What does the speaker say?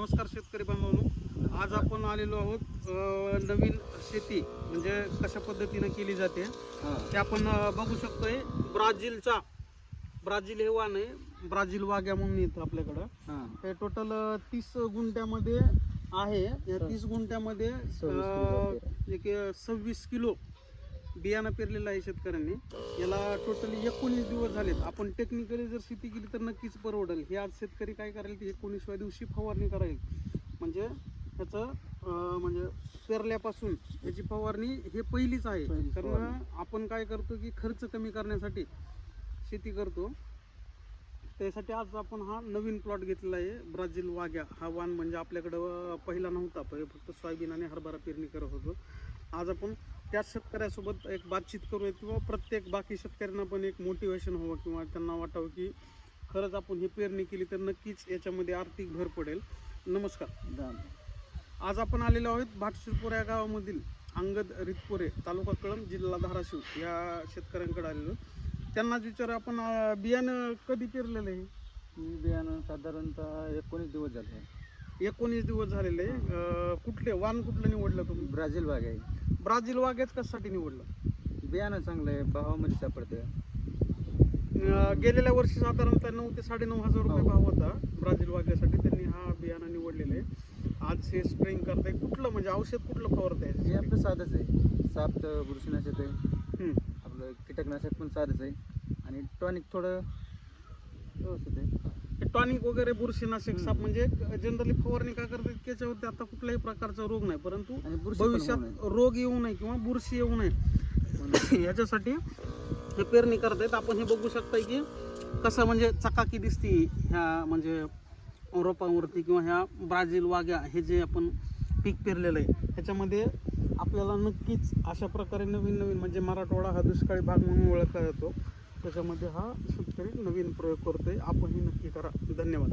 नमस्कार शेतकरी बांधवांनो. आज आपण आलेलो आहोत नवीन शेती म्हणजे कशा पद्धतीने केली जाते ते आपण बघू शकतोय. ब्राझीलचा ब्राझील हे वाण आहे. ब्राझील वाघ्या म्हणून येतं आपल्याकडं. हे. टोटल तीस गुंठ्यामध्ये आहे. या तीस गुंठ्यामध्ये एक सव्वीस किलो बियाणं पेरलेलं आहे शेतकऱ्यांनी. याला टोटली एकोणीस दिवस झालेत. आपण टेक्निकली जर शेती केली तर नक्कीच परवडेल. हे आज शेतकरी काय करायला की एकोणीसव्या दिवशी फवारणी करायला. म्हणजे ह्याचं म्हणजे पेरल्यापासून याची फवारणी हे पहिलीच आहे. कारण. आपण काय करतो की खर्च कमी करण्यासाठी शेती करतो. त्यासाठी आज आपण हा नवीन प्लॉट घेतलेला आहे. ब्राझील वाघ्या. हा वाण म्हणजे आपल्याकडं पहिला नव्हता. फक्त सोयाबीन आणि हरभरा पेरणी करत होतो. आज आपण त्याच शेतकऱ्यासोबत एक बातचीत करूया किंवा प्रत्येक बाकी शेतकऱ्यांना पण एक मोटिवेशन हवं किंवा त्यांना वाटावं की खरंच आपण ही पेरणी केली तर नक्कीच याच्यामध्ये आर्थिक भर पडेल. नमस्कार. आज आपण आलेलो आहोत भाटशिरपूर या गावामधील अंगद रितपुरे तालुका कळंब जिल्हा धाराशिव या शेतकऱ्यांकडे आलेलो. त्यांनाच विचार आपण बियाणं कधी पेरलेलं आहे? बियाणं साधारणतः एकोणीस दिवस झाले. एकोणीस दिवस झालेले. अं, कुठले? वाण कुठलं निवडलं तुम्ही? ब्राझील बाग आहे ब्राझील वाघ्याच कशासाठी निवडलं? बियाणं चांगलं आहे भावामध्ये सापडतं अं, गेलेल्या वर्षी साधारणतः नऊ ते साडेनऊ हजार रुपये हो. भाव होता ब्राझील वाघ्यासाठी त्यांनी हा बियाणं निवडलेलं आहे. आज हे स्प्रेइंग करताय. कुठलं म्हणजे औषध कुठलं फवारत हे आहे आपलं साधंच आहे. सापचं बुरशीनाशक आहे. हम्म. आपलं कीटकनाशक पण साधंच आहे. आणि टॉनिक थोडं व्यवस्थित आहे. टॉनिक वगैरे बुरशीनाशक. साप म्हणजे जनरली फवारणी काय करतात त्याच्यावरती आता कुठल्याही प्रकारचा रोग नाही परंतु भविष्यात. रोग येऊ नये किंवा बुरशी येऊ नये याच्यासाठी हे पेरणी करतायत आपण हे बघू शकताय की कसं म्हणजे चकाकी दिसती ह्या म्हणजे रोपांवरती किंवा ह्या ब्राझील वाघ्या हे जे आपण पीक पेरलेलं आहे ह्याच्यामध्ये आपल्याला नक्कीच अशा प्रकारे नवीन नवीन म्हणजे मराठवाडा हा दुष्काळी भाग म्हणून ओळखला जातो त्याच्यामध्ये हा शेतकरी नवीन प्रयोग करतोय. आपणही नक्की करा. धन्यवाद.